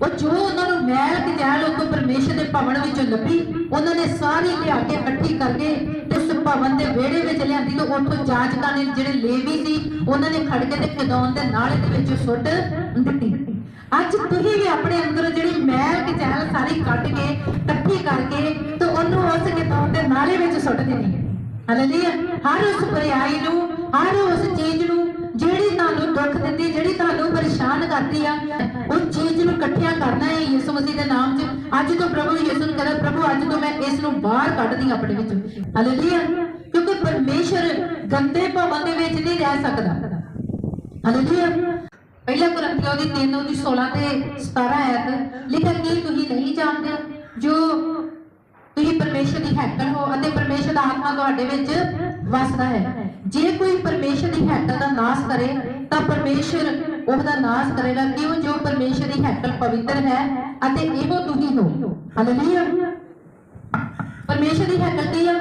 ਉਹ ਜੋ ਉਹਨਾਂ ਨੂੰ ਮੈਲ ਕਿਜਾਲ ਉਤੋਂ ਪਰਮੇਸ਼ਰ ਦੇ ਭਵਨ ਵਿੱਚੋਂ ਲੱਭੀ, ਉਹਨਾਂ ਨੇ ਸਾਰੀ ਲਿਆ ਕੇ ਇਕੱਠੀ ਕਰਕੇ ਉਸ ਭਵਨ ਦੇ ਵਿਹੜੇ ਵਿੱਚ ਲਿਆਂਦੀ ਤੇ ਉੱਥੋਂ ਜਾਜਕਾਂ ਨੇ ਜਿਹੜੇ ਲੇਵੀ ਸੀ, ਉਹਨਾਂ ਨੇ ਖੜ ਕੇ ਤੇ ਖਿਦੌਣ ਦੇ ਨਾਲੇ ਦੇ ਵਿੱਚ ਸੁੱਟ ਦਿੱਤੀ। ਅੱਜ ਤੁਸੀਂ ਵੀ ਆਪਣੇ ਅੰਦਰ ਜਿਹੜੀ ਮੈਲ ਕਿਜਾਲ ਸਾਰੀ ਕੱਢ ਕੇ, ਇਕੱਠੀ ਕਰਕੇ ਤੇ ਉਹਨੂੰ ਉਸ ਖਿਦੌਣ ਦੇ ਨਾਲੇ ਵਿੱਚ ਸੁੱਟ ਦੇਣੀ ਹੈ ਹਾਲੇਲੂਇਆ ਹਰ ਉਸ ਬੁਰਾਈ ਨੂੰ, ਹਰ ਉਸ ਚੀਜ਼ ਨੂੰ, ਜਿਹੜੀ ਤੁਹਾਨੂੰ ਦੁੱਖ ਦਿੰਦੀ ਜਿਹੜੀ ਤੁਹਾਨੂੰ ਪਰੇਸ਼ਾਨ ਕਰਦੀ ਆ ਇਕੱਠਿਆਂ ਕਰਨਾ ਹੈ ਯਿਸੂ ਮਸੀਹ ਦੇ ਨਾਮ 'ਚ। ਅੱਜ ਤੋਂ ਪ੍ਰਭੂ ਯਿਸੂ ਨੂੰ ਕਹਿੰਦਾ, ਪ੍ਰਭੂ, ਅੱਜ ਤੋਂ ਮੈਂ ਇਸ ਨੂੰ ਬਾਹਰ ਕੱਢਦੀ ਆਪਣੇ ਵਿੱਚੋਂ। ਹਾਲੇਲੂਇਆ ਕਿਉਂਕਿ ਪਰਮੇਸ਼ਰ ਗੰਦੇ ਭਵਨ ਦੇ ਵਿੱਚ ਨਹੀਂ ਰਹਿ ਸਕਦਾ। ਹਾਲੇਲੂਇਆ ਪਹਿਲਾ ਕੁਰੰਥੀਓ ਦੀ 3 ਉਹਦੀ 16 ਤੇ 17 ਆਇਤ, ਲਿਖਿਆ ਕਿ ਤੁਸੀਂ ਨਹੀਂ ਜਾਣਦੇ? ਜੋ ਤੁਸੀਂ ਪਰਮੇਸ਼ਰ ਦੀ ਹੈਕਲ ਹੋ ਅਤੇ ਪਰਮੇਸ਼ਰ ਦਾ ਆਤਮਾ ਤੁਹਾਡੇ ਵਿੱਚ ਵਸਦਾ ਹੈ। ਜੇ ਕੋਈ ਪਰਮੇਸ਼ਰ ਦੀ ਦਾ ਨਾਸ਼ ਕਰੇ, ਤਾਂ ਪਰਮੇਸ਼ਰ ਉਹਦਾ ਨਾਸ਼ ਕਰੇਗਾ। ਕਿਉਂ? ਜੋ ਪਰਮੇਸ਼ਰ ਦੀ ਹੈਟਲ ਪਵਿੱਤਰ ਹੈ ਅਤੇ ਇਹੋ ਤੁਸੀਂ ਹੋ। ਹਾਲੇਲੂਇਆ ਪਰਮੇਸ਼ਰ ਦੀ ਹੈਕਲ ਕੀ ਆ।